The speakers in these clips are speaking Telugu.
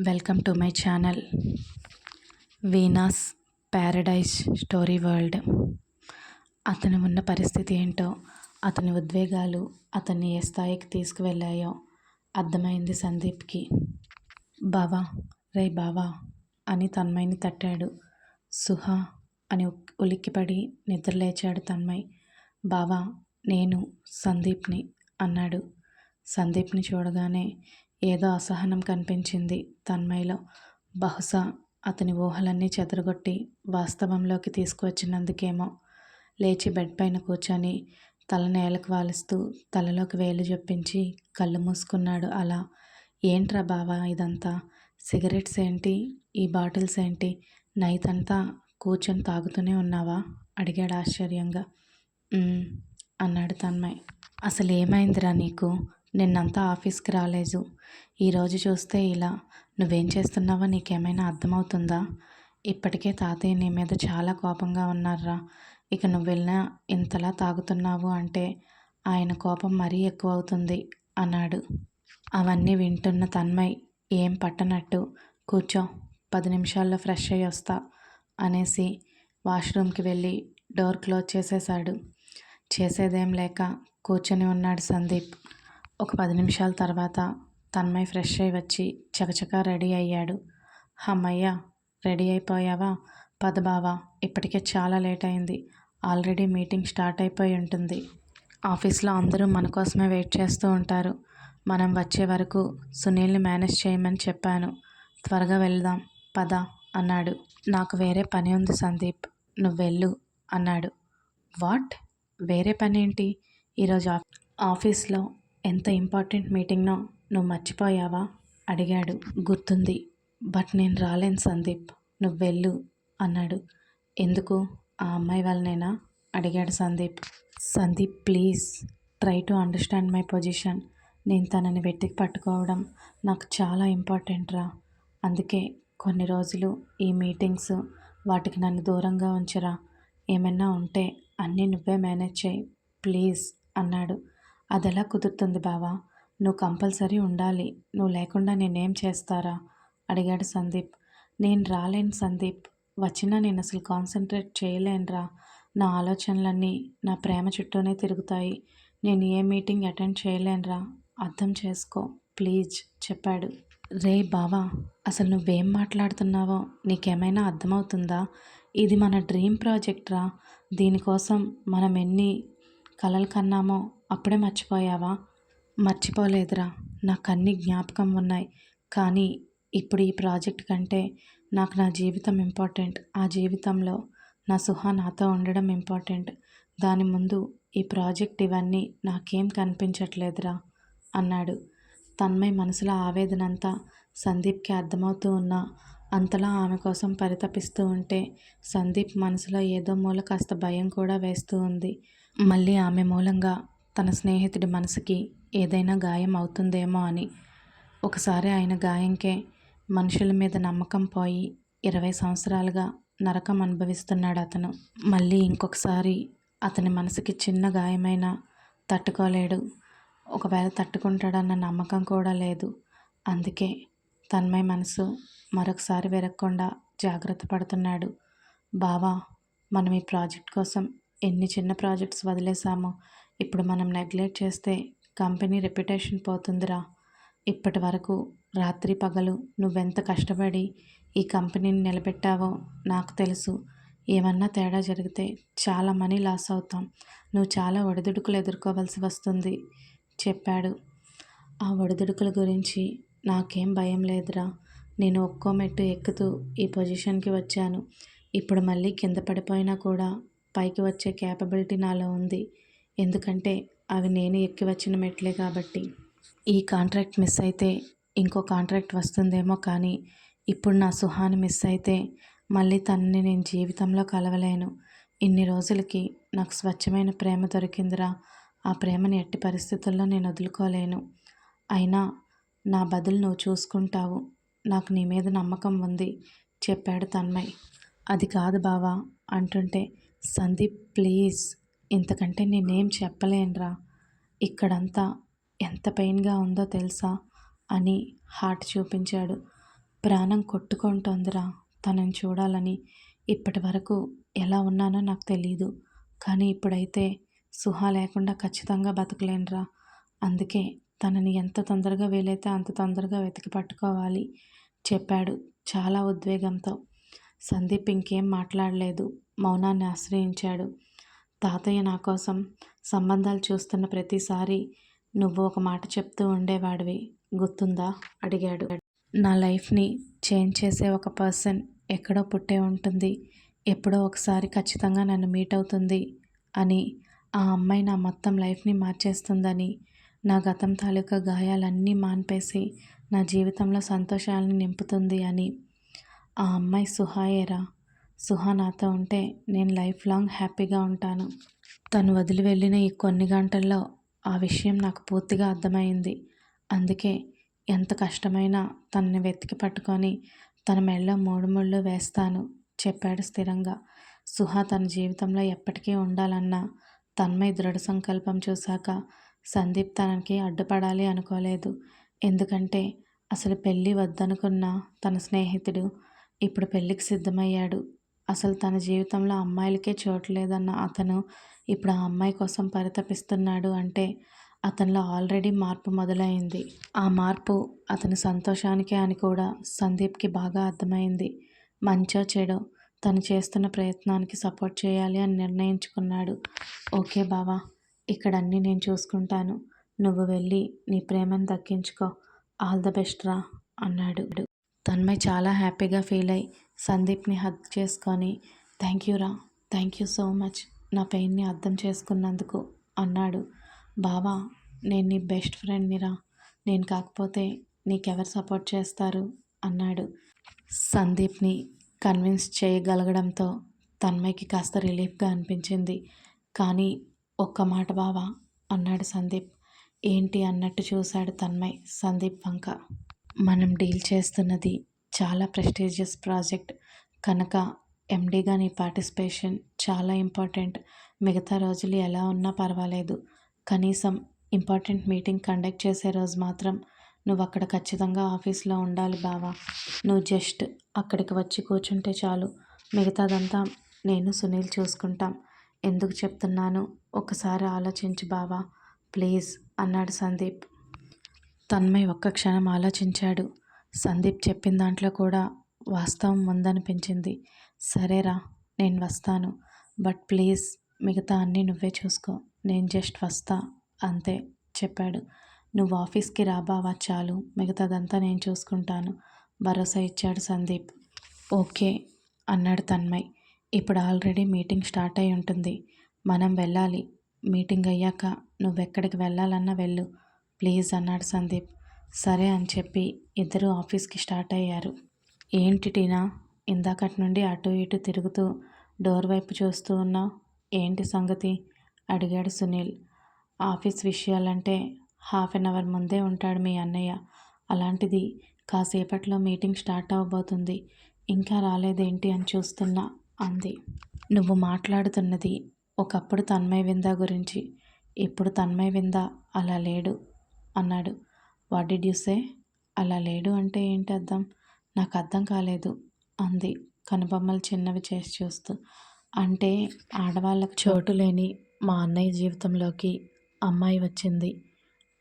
Welcome to my channel. Veena's paradise story world. అతను ఉన్న పరిస్థితి ఏంటో అతని ఉద్వేగాలు అతన్ని ఏ స్థాయికి తీసుకువెళ్ళాయో అర్థమైంది సందీప్కి. బావా రే బావా అని తన్మయ్ని తట్టాడు. సుహా అని ఉలిక్కిపడి నిద్రలేచాడు తన్మయ్. బావా నేను సందీప్ని అన్నాడు. సందీప్ని చూడగానే ఏదో అసహనం కనిపించింది తన్మయలో బహుశా అతని ఊహలన్నీ చెదరగొట్టి వాస్తవంలోకి తీసుకువచ్చినందుకేమో. లేచి బెడ్ పైన కూర్చొని తల నేలకు వాలుస్తూ తలలోకి వేలు జొప్పించి కళ్ళు మూసుకున్నాడు అలా. ఏంట్రా బావా ఇదంతా? సిగరెట్స్ ఏంటి? ఈ బాటిల్స్ ఏంటి? నైట్ అంతా కూర్చొని తాగుతూనే ఉన్నావా? అడిగాడు ఆశ్చర్యంగా. అన్నాడు తన్మయ్. అసలు ఏమైందిరా నీకు? నిన్నంతా ఆఫీస్కి రాలేదు. ఈరోజు చూస్తే ఇలా. నువ్వేం చేస్తున్నావో నీకేమైనా అర్థమవుతుందా? ఇప్పటికే తాతయ్య నీ మీద చాలా కోపంగా ఉన్నారా ఇక నువ్వు వెళ్ళినా ఇంతలా తాగుతున్నావు అంటే ఆయన కోపం మరీ ఎక్కువ అవుతుంది అన్నాడు. అవన్నీ వింటున్న తన్మయ్ ఏం పట్టనట్టు కూర్చో పది నిమిషాల్లో ఫ్రెష్ అయ్యి వస్తా అనేసి వాష్రూమ్కి వెళ్ళి డోర్ క్లోజ్ చేసేశాడు. చేసేదేం లేక కూర్చొని ఉన్నాడు సందీప్. ఒక పది నిమిషాల తర్వాత తన్మయ్ ఫ్రెష్ అయి వచ్చి చకచకా రెడీ అయ్యాడు. అమ్మయ్య రెడీ అయిపోయావా? పద బావా ఇప్పటికే చాలా లేట్ అయింది. ఆల్రెడీ మీటింగ్ స్టార్ట్ అయిపోయి ఉంటుంది. ఆఫీస్లో అందరూ మన కోసమే వెయిట్ చేస్తూ ఉంటారు. మనం వచ్చే వరకు సునీల్ని మేనేజ్ చేయమని చెప్పాను. త్వరగా వెళ్దాం పద అన్నాడు. నాకు వేరే పని ఉంది సందీప్ నువ్వు వెళ్ళు అన్నాడు. వాట్? వేరే పని ఏంటి ఈరోజు ఆఫీస్లో ఎంత ఇంపార్టెంట్ మీటింగ్నో నువ్వు మర్చిపోయావా? అడిగాడు. గుర్తుంది. బట్ నేను రాలేను సందీప్. నువ్వు వెళ్ళు అన్నాడు. ఎందుకు? ఆ అమ్మాయి వల్లనేనా? అడిగాడు Sandeep. Sandeep please try to understand my position. నేను తనని వెతికి పట్టుకోవడం నాకు చాలా ఇంపార్టెంట్ రా. అందుకే కొన్ని రోజులు ఈ మీటింగ్స్ వాటికి నన్ను దూరంగా ఉంచరా. ఏమైనా ఉంటే అన్నీ నువ్వే మేనేజ్ చేయి ప్లీజ్ అన్నాడు. అది ఎలా కుదురుతుంది బావా? నువ్వు కంపల్సరీ ఉండాలి. నువ్వు లేకుండా నేనేం చేస్తారా? అడిగాడు సందీప్. నేను రాలేను సందీప్. వచ్చినా నేను అసలు కాన్సన్ట్రేట్ చేయలేనురా. నా ఆలోచనలన్నీ నా ప్రేమ చుట్టూనే తిరుగుతాయి. నేను ఏ మీటింగ్ అటెండ్ చేయలేనురా. అర్థం చేసుకో. ప్లీజ్ చెప్పాడు. రే బావా అసలు నువ్వేం మాట్లాడుతున్నావో? నీకేమైనా అర్థమవుతుందా? ఇది మన డ్రీమ్ ప్రాజెక్ట్ రా దీనికోసం మనం ఎన్ని కలలు కన్నామో అప్పుడే మర్చిపోయావా? మర్చిపోలేదురా. నాకు అన్ని జ్ఞాపకం ఉన్నాయి. కానీ ఇప్పుడు ఈ ప్రాజెక్ట్ కంటే నాకు నా జీవితం ఇంపార్టెంట్. ఆ జీవితంలో నా సుహా నాతో ఉండడం ఇంపార్టెంట్. దాని ముందు ఈ ప్రాజెక్ట్ ఇవన్నీ నాకేం కనిపించట్లేదురా అన్నాడు. తన్మయ్ మనసులో ఆవేదనంతా సందీప్కి అర్థమవుతూ ఉన్నా అంతలా ఆమె కోసం పరితపిస్తూ ఉంటే సందీప్ మనసులో ఏదో మూల కాస్త భయం కూడా వేస్తూ ఉంది. మళ్ళీ ఆమె మూలంగా తన స్నేహితుడి మనసుకి ఏదైనా గాయం అవుతుందేమో అని. ఒకసారి ఆయన గాయంకే మనుషుల మీద నమ్మకం పోయి ఇరవై సంవత్సరాలుగా నరకం అనుభవిస్తున్నాడు అతను. మళ్ళీ ఇంకొకసారి అతని మనసుకి చిన్న గాయమైనా తట్టుకోలేడు. ఒకవేళ తట్టుకుంటాడన్న నమ్మకం కూడా లేదు. అందుకే తన్మయ మనసు మరొకసారి విరగకుండా జాగ్రత్త పడుతున్నాడు. బావా మనం ఈ ప్రాజెక్ట్ కోసం ఎన్ని చిన్న ప్రాజెక్ట్స్ వదిలేసామో ఇప్పుడు మనం నెగ్లెక్ట్ చేస్తే కంపెనీ రెప్యుటేషన్ పోతుందిరా. ఇప్పటి వరకు రాత్రి పగలు నువ్వెంత కష్టపడి ఈ కంపెనీని నిలబెట్టావో నాకు తెలుసు. ఏమన్నా తేడా జరిగితే చాలా మనీ లాస్ అవుతాం. నువ్వు చాలా ఒడిదుడుకులు ఎదుర్కోవాల్సి వస్తుంది చెప్పాడు. ఆ ఒడిదుడుకుల గురించి నాకేం భయం లేదురా. నేను ఒక్కో మెట్టు ఎక్కుతూ ఈ పొజిషన్కి వచ్చాను. ఇప్పుడు మళ్ళీ కింద పడిపోయినా కూడా పైకి వచ్చే క్యాపబిలిటీ నాలో ఉంది. ఎందుకంటే అవి నేను ఎక్కి వచ్చిన మెట్లే కాబట్టి. ఈ కాంట్రాక్ట్ మిస్ అయితే ఇంకో కాంట్రాక్ట్ వస్తుందేమో కానీ ఇప్పుడు నా సుహాని మిస్ అయితే మళ్ళీ తనని నేను జీవితంలో కలవలేను. ఇన్ని రోజులకి నాకు స్వచ్ఛమైన ప్రేమ దొరికిందిరా. ఆ ప్రేమని ఎట్టి పరిస్థితుల్లో నేను వదులుకోలేను. అయినా నా బదులు నువ్వు చూసుకుంటావు. నాకు నీ మీద నమ్మకం ఉంది చెప్పాడు తన్మయ్. అది కాదు బావా అంటుంటే సందీప్ ప్లీజ్ ఇంతకంటే నేనేం చెప్పలేనురా. ఇక్కడంతా ఎంత పెయిన్గా ఉందో తెలుసా? అని హార్ట్ చూపించాడు. ప్రాణం కొట్టుకుంటోందిరా తనని చూడాలని. ఇప్పటి వరకు ఎలా ఉన్నానో నాకు తెలీదు. కానీ ఇప్పుడైతే సుహా లేకుండా ఖచ్చితంగా బతకలేనురా. అందుకే తనని ఎంత తొందరగా వీలైతే అంత తొందరగా వెతికి పట్టుకోవాలి చెప్పాడు చాలా ఉద్వేగంతో. సందీప్ ఇంకేం మాట్లాడలేదు. మౌనాన్ని ఆశ్రయించాడు. తాతయ్య నా కోసం సంబంధాలు చూస్తున్న ప్రతిసారి నువ్వు ఒక మాట చెప్తూ ఉండేవాడివి. గుర్తుందా? అడిగాడు. నా లైఫ్ని చేంజ్ చేసే ఒక పర్సన్ ఎక్కడో పుట్టే ఉంటుంది. ఎప్పుడో ఒకసారి ఖచ్చితంగా నన్ను మీట్ అవుతుంది అని ఆ అమ్మాయి నా మొత్తం లైఫ్ని మార్చేస్తుందని నా గతం తాలూకా గాయాలన్నీ మాన్పేసి నా జీవితంలో సంతోషాలను నింపుతుంది అని ఆ అమ్మాయి సుహాయేరా సుహా నాతో ఉంటే నేను లైఫ్ లాంగ్ హ్యాపీగా ఉంటాను. తను వదిలి వెళ్ళిన ఈ కొన్ని గంటల్లో ఆ విషయం నాకు పూర్తిగా అర్థమైంది. అందుకే ఎంత కష్టమైనా తనని వెతికి పట్టుకొని తన మెళ్ళో మూడు ముళ్ళు వేస్తాను చెప్పాడు స్థిరంగా. సుహా తన జీవితంలో ఎప్పటికీ ఉండాలన్న తన్మయ్ దృఢ సంకల్పం చూశాక సందీప్ తనకి అడ్డుపడాలి అనుకోలేదు. ఎందుకంటే అసలు పెళ్ళి వద్దనుకున్న తన స్నేహితుడు ఇప్పుడు పెళ్ళికి సిద్ధమయ్యాడు. అసలు తన జీవితంలో అమ్మాయిలకే చోటు లేదన్న అతను ఇప్పుడు ఆ అమ్మాయి కోసం పరితపిస్తున్నాడు అంటే అతనిలో ఆల్రెడీ మార్పు మొదలైంది. ఆ మార్పు అతని సంతోషానికే అని కూడా సందీప్కి బాగా అర్థమైంది. మంచో చెడో తను చేస్తున్న ప్రయత్నానికి సపోర్ట్ చేయాలి అని నిర్ణయించుకున్నాడు. ఓకే బావా ఇక్కడన్నీ నేను చూసుకుంటాను. నువ్వు వెళ్ళి నీ ప్రేమను దక్కించుకో. ఆల్ ద బెస్ట్ రా అన్నాడు. తన్మయ్ చాలా హ్యాపీగా ఫీల్ అయ్యి సందీప్ని హగ్ చేసుకొని థ్యాంక్ యూ రా థ్యాంక్ యూ సో మచ్ నా పెయిన్ని అర్థం చేసుకున్నందుకు అన్నాడు. బావా నేను నీ బెస్ట్ ఫ్రెండ్నిరా నేను కాకపోతే నీకెవరు సపోర్ట్ చేస్తారు అన్నాడు. సందీప్ని కన్విన్స్ చేయగలగడంతో తన్మయ్కి కాస్త రిలీఫ్గా అనిపించింది. కానీ ఒక్క మాట బావా అన్నాడు సందీప్. ఏంటి అన్నట్టు చూశాడు తన్మయ్ సందీప్ వంక. మనం డీల్ చేస్తున్నది చాలా ప్రెస్టీజియస్ ప్రాజెక్ట్. కనుక ఎండీగా నీ పార్టిసిపేషన్ చాలా ఇంపార్టెంట్. మిగతా రోజులు ఎలా ఉన్నా పర్వాలేదు. కనీసం ఇంపార్టెంట్ మీటింగ్ కండక్ట్ చేసే రోజు మాత్రం నువ్వు అక్కడ ఖచ్చితంగా ఆఫీస్లో ఉండాలి బావా. నువ్వు జస్ట్ అక్కడికి వచ్చి కూర్చుంటే చాలు. మిగతాదంతా నేను సునీల్ చూసుకుంటాం. ఎందుకు చెప్తున్నాను ఒకసారి ఆలోచించు బావా. ప్లీజ్ అన్నాడు సందీప్. తన్మయ్ ఒక్క క్షణం ఆలోచించాడు. సందీప్ చెప్పిన దాంట్లో కూడా వాస్తవం ఉందనిపించింది. సరేరా నేను వస్తాను. బట్ ప్లీజ్ మిగతా అన్నీ నువ్వే చూసుకో. నేను జస్ట్ వస్తా అంతే చెప్పాడు. నువ్వు ఆఫీస్కి రాబావా చాలు. మిగతాదంతా నేను చూసుకుంటాను. భరోసా ఇచ్చాడు సందీప్. ఓకే అన్నాడు తన్మయ్. ఇప్పుడు ఆల్రెడీ మీటింగ్ స్టార్ట్ అయి ఉంటుంది. మనం వెళ్ళాలి. మీటింగ్ అయ్యాక నువ్వెక్కడికి వెళ్ళాలన్నా వెళ్ళు. ప్లీజ్ అన్నాడు సందీప్. సరే అని చెప్పి ఇద్దరు ఆఫీస్కి స్టార్ట్ అయ్యారు. ఏంటి టీనా? ఇందాకటి నుండి అటు ఇటు తిరుగుతూ డోర్ వైపు చూస్తూ ఉన్నావు ఏంటి సంగతి? అడిగాడు సునీల్. ఆఫీస్ విషయాలంటే హాఫ్ అన్ అవర్ ముందే ఉంటాడు మీ అన్నయ్య. అలాంటిది కాసేపట్లో మీటింగ్ స్టార్ట్ అవ్వబోతుంది ఇంకా రాలేదేంటి అని చూస్తున్నా అంది. నువ్వు మాట్లాడుతున్నది ఒకప్పుడు తన్మయ విందా గురించి? ఇప్పుడు తన్మయ విందా? అలా లేడు. అన్నాడు. What did you say? అలా లేడు అంటే ఏంటి అర్థం? నాకు అర్థం కాలేదు అంది కనుబొమ్మలు చిన్నవి చేసి చూస్తూ. అంటే ఆడవాళ్ళకు చోటు లేని మా అన్నయ్య జీవితంలోకి అమ్మాయి వచ్చింది.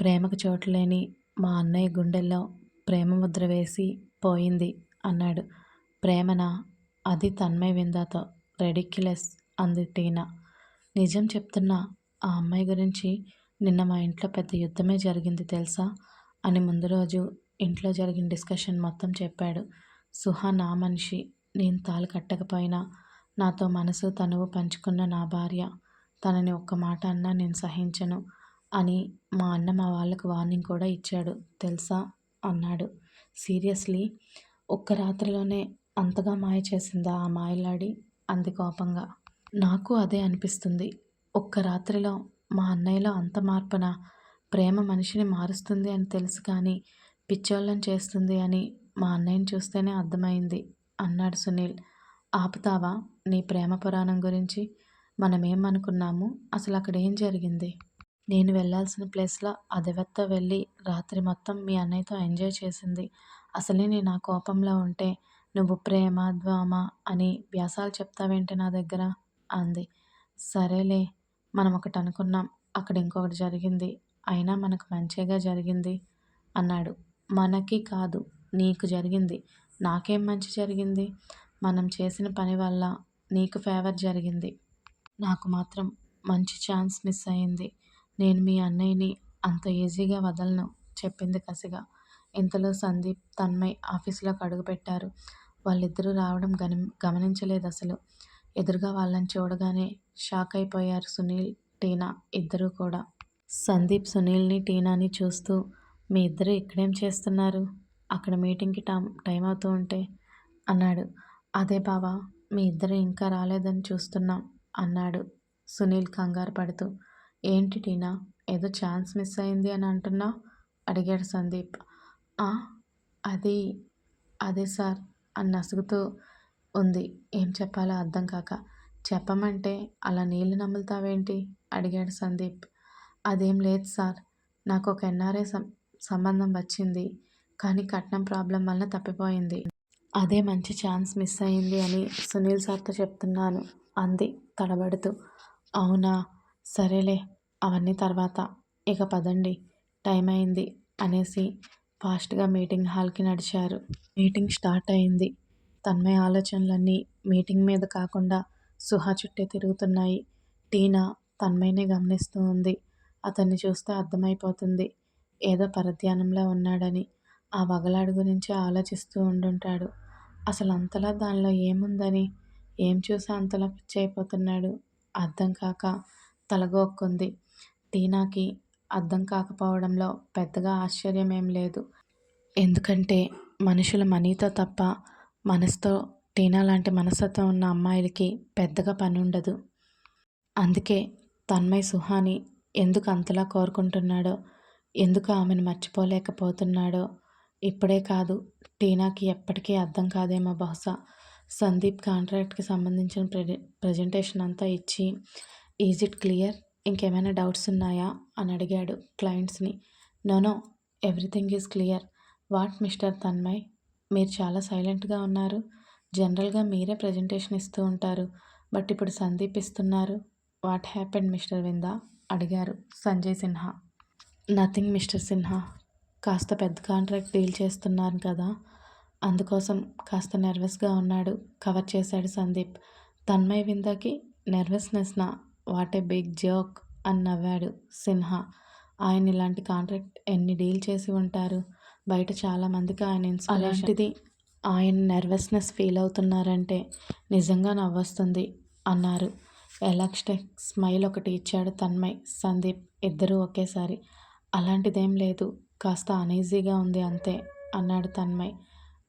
ప్రేమకు చోటు లేని మా అన్నయ్య గుండెల్లో ప్రేమ ముద్ర వేసి పోయింది అన్నాడు. ప్రేమన? అది తన్మయ విందాతో రెడిక్యులస్ అంది టీనా. నిజం చెప్తున్నా ఆ అమ్మాయి గురించి నిన్న మా ఇంట్లో పెద్ద యుద్ధమే జరిగింది తెలుసా? అని ముందు రోజు ఇంట్లో జరిగిన డిస్కషన్ మొత్తం చెప్పాడు. సుహా నా మనిషి నేను తాళి కట్టకపోయినా నాతో మనసు తనువు పంచుకున్న నా భార్య తనని ఒక్క మాట అన్నా నేను సహించను అని మా అన్న మా వాళ్ళకు వార్నింగ్ కూడా ఇచ్చాడు. తెలుసా? అన్నాడు. సీరియస్లీ? ఒక్క రాత్రిలోనే అంతగా మాయ చేసిందా ఆ మాయలాడి? అంది కోపంగా. నాకు అదే అనిపిస్తుంది. ఒక్క రాత్రిలో మా అన్నయ్యలో అంత మార్పున? ప్రేమ మనిషిని మారుస్తుంది అని తెలుసు కానీ పిచ్చోళ్ళని చేస్తుంది అని మా అన్నయ్యని చూస్తేనే అర్థమైంది అన్నాడు సునీల్. ఆపుతావా నీ ప్రేమ పురాణం గురించి? మనం ఏమనుకున్నాము అసలు అక్కడ ఏం జరిగింది? నేను వెళ్ళాల్సిన ప్లేస్లో అదెవత్తో వెళ్ళి రాత్రి మొత్తం మీ అన్నయ్యతో ఎంజాయ్ చేసింది. అసలే నేను ఆ కోపంలో ఉంటే నువ్వు ప్రేమ ద్వామ అని వ్యాసాలు చెప్తావేంటి నా దగ్గర? అంది. సరేలే మనం ఒకటి అనుకున్నాం అక్కడ ఇంకొకటి జరిగింది అయినా మనకు మంచిగా జరిగింది అన్నాడు. మనకి కాదు నీకు జరిగింది. నాకేం మంచి జరిగింది? మనం చేసిన పని వల్ల నీకు ఫేవర్ జరిగింది. నాకు మాత్రం మంచి ఛాన్స్ మిస్ అయింది. నేను మీ అన్నయ్యని అంత ఈజీగా వదలను చెప్పింది కసిగా. ఇంతలో సందీప్ తన్మయ్ ఆఫీసులోకి అడుగుపెట్టారు. వాళ్ళిద్దరూ రావడం గని గమనించలేదు అసలు ఎదురుగా వాళ్ళని చూడగానే షాక్ అయిపోయారు సునీల్ టీనా ఇద్దరూ కూడా. సందీప్ సునీల్ని టీనాని చూస్తూ మీ ఇద్దరు ఇక్కడేం చేస్తున్నారు? అక్కడ మీటింగ్కి టైం టైం అవుతూ ఉంటే అన్నాడు. అదే బావా మీ ఇద్దరు ఇంకా రాలేదని చూస్తున్నాం అన్నాడు సునీల్ కంగారు పడుతూ. ఏంటి టీనా ఏదో ఛాన్స్ మిస్ అయింది అని అంటున్నావు? అడిగాడు సందీప్. అది అదే సార్ అని నసుగుతూ ఉంది. ఏం చెప్పాలో అర్థం కాక చెప్పమంటే అలా నీళ్ళు నమ్ములుతావేంటి అడిగాడు సందీప్. అదేం లేదు సార్. నాకు ఒక ఎన్ఆర్ఐ సం సంబంధం వచ్చింది. కానీ కట్నం ప్రాబ్లం వలన తప్పిపోయింది. అదే మంచి ఛాన్స్ మిస్ అయింది అని సునీల్ సార్తో చెప్తున్నాను అంది తడబడుతూ. అవునా? సరేలే. అవన్నీ తర్వాత. ఇక పదండి. టైం అయింది అనేసి ఫాస్ట్గా మీటింగ్ హాల్కి నడిచారు. మీటింగ్ స్టార్ట్ అయింది. తన్మయ ఆలోచనలన్నీ మీటింగ్ మీద కాకుండా సుహా చుట్టే తిరుగుతున్నాయి. టీనా తన్మయనే గమనిస్తూ ఉంది. అతన్ని చూస్తే అర్థమైపోతుంది. ఏదో పరధ్యానంలో ఉన్నాడని. ఆ వగలాడు గురించి ఆలోచిస్తూ ఉండుంటాడు. అసలు అంతలా దానిలో ఏముందని? ఏం చూసి అంతలా పిచ్చి అయిపోతున్నాడు అర్థం కాక తలగొక్కుంది టీనాకి అర్థం కాకపోవడంలో పెద్దగా ఆశ్చర్యం ఏం లేదు. ఎందుకంటే మనుషుల మనీతో తప్ప మనసుతో టీనా లాంటి మనస్తత్వం ఉన్న అమ్మాయిలకి పెద్దగా పని ఉండదు అందుకే తన్మయ్ సుహాని ఎందుకు అంతలా కోరుకుంటున్నాడో ఎందుకు ఆమెను మర్చిపోలేకపోతున్నాడో ఇప్పుడే కాదు టీనాకి ఎప్పటికీ అర్థం కాదేమో బహుశా. సందీప్ కాంట్రాక్ట్కి సంబంధించిన ప్రెజె ప్రజెంటేషన్ అంతా ఇచ్చి ఈజ్ ఇట్ క్లియర్? ఇంకేమైనా డౌట్స్ ఉన్నాయా? అని అడిగాడు క్లయింట్స్ని. No no everything is clear. What mister Tanmay? మీరు చాలా సైలెంట్గా ఉన్నారు. జనరల్గా మీరే ప్రజెంటేషన్ ఇస్తూ ఉంటారు. బట్ ఇప్పుడు సందీప్ ఇస్తున్నారు. What happened mister Vinda? అడిగారు Sanjay Sinha. Nothing mister Sinha. కాస్త పెద్ద కాంట్రాక్ట్ డీల్ చేస్తున్నారు కదా. అందుకోసం కాస్త నర్వస్గా ఉన్నాడు. కవర్ చేశాడు సందీప్. తన్మయ్ విందాకి నర్వస్నెస్నా? What a big joke! అని నవ్వాడు సిన్హా. ఆయన ఇలాంటి కాంట్రాక్ట్ ఎన్ని డీల్ చేసి ఉంటారు? బయట చాలామందికి ఆయన అలాంటిది ఆయన నర్వస్నెస్ ఫీల్ అవుతున్నారంటే నిజంగా నవ్వొస్తుంది అన్నారు. ఎలక్స్టెక్ స్మైల్ ఒకటి ఇచ్చాడు తన్మయ్ సందీప్ ఇద్దరూ ఒకేసారి. అలాంటిదేం లేదు కాస్త అనీజీగా ఉంది అంతే అన్నాడు తన్మయ్.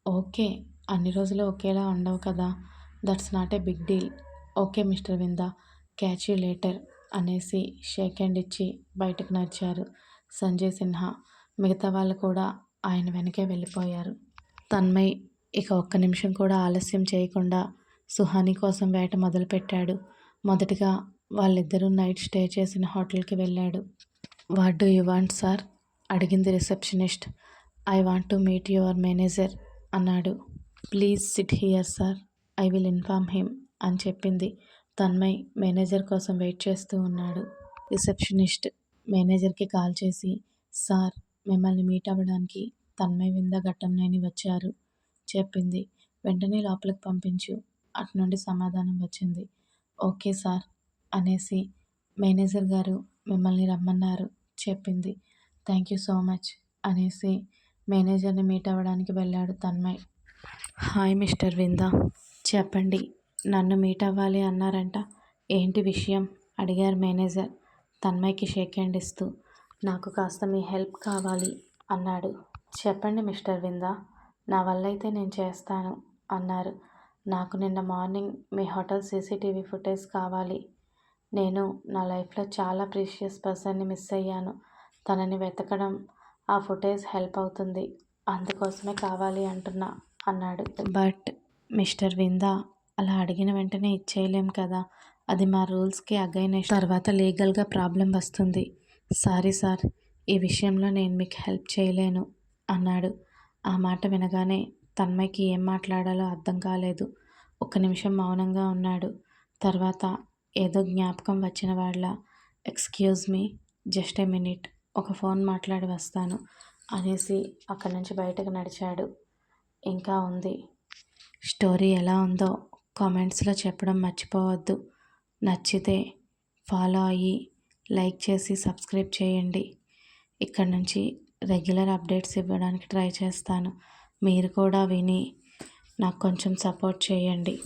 ఓకే అన్ని రోజులు ఒకేలా ఉండవు కదా that's not a big deal okay mister Vinda catch you later అనేసి షేక్ హ్యాండ్ ఇచ్చి బయటకు నడిచారు. సంజయ్ సిన్హా మిగతా వాళ్ళు కూడా ఆయన వెనకే వెళ్ళిపోయారు. తన్మయ్ ఇక ఒక్క నిమిషం కూడా ఆలస్యం చేయకుండా సుహాని కోసం వేట మొదలుపెట్టాడు. మొదటిగా వాళ్ళిద్దరూ నైట్ స్టే చేసిన హోటల్కి వెళ్ళాడు. What do you want sir? అడిగింది receptionist. I want to meet your manager అన్నాడు. Please sit here sir. I will inform him అని చెప్పింది. తన్మయ్ మేనేజర్ కోసం వెయిట్ చేస్తూ ఉన్నాడు. రిసెప్షనిస్ట్ మేనేజర్కి కాల్ చేసి సార్ మిమ్మల్ని మీట్ అవ్వడానికి తన్మయ వింద ఘట్టంనేని వచ్చారు. చెప్పింది. వెంటనే లోపలికి పంపించు. అటు నుండి సమాధానం వచ్చింది. ఓకే సార్ అనేసి మేనేజర్ గారు మిమ్మల్ని రమ్మన్నారు. చెప్పింది. థ్యాంక్ యూ సో మచ్ అనేసి మేనేజర్ని మీట్ అవ్వడానికి వెళ్ళాడు తన్మయ్. Hi mister విందా. చెప్పండి. నన్ను మీట్ అవ్వాలి అన్నారంట. ఏంటి విషయం? అడిగారు మేనేజర్. తన్మయ్కి షేక్ హ్యాండ్ ఇస్తూ. నాకు కాస్త మీ హెల్ప్ కావాలి అన్నాడు. చెప్పండి మిస్టర్ విందా నా వల్ల అయితే నేను చేస్తాను అన్నారు. నాకు నిన్న మార్నింగ్ మీ హోటల్ సీసీటీవీ ఫుటేజ్ కావాలి. నేను నా లైఫ్లో చాలా ప్రీషియస్ పర్సన్ని మిస్ అయ్యాను. తనని వెతకడం ఆ ఫుటేజ్ హెల్ప్ అవుతుంది. అందుకోసమే కావాలి అంటున్నా అన్నాడు. బట్ మిస్టర్ విందా అలా అడిగిన వెంటనే ఇచ్చేయలేం కదా. అది మా రూల్స్కి అగైనెస్ట్ తర్వాత లీగల్గా ప్రాబ్లం వస్తుంది. సారీ సార్ ఈ విషయంలో నేను మీకు హెల్ప్ చేయలేను అన్నాడు. ఆ మాట వినగానే తన్మయ్కి ఏం మాట్లాడాలో అర్థం కాలేదు. ఒక్క నిమిషం మౌనంగా ఉన్నాడు. తర్వాత ఏదో జ్ఞాపకం వచ్చిన వాళ్ళ excuse me just a minute ఒక ఫోన్ మాట్లాడి వస్తాను అనేసి అక్కడి నుంచి బయటకు నడిచాడు. ఇంకా ఉంది. స్టోరీ ఎలా ఉందో కామెంట్స్లో చెప్పడం మర్చిపోవద్దు. నచ్చితే ఫాలో అయ్యి లైక్ చేసి సబ్స్క్రైబ్ చేయండి. ఇక్కడ నుంచి రెగ్యులర్ అప్డేట్స్ ఇవ్వడానికి ట్రై చేస్తాను. మీరు కూడా విని నాకు కొంచెం సపోర్ట్ చేయండి.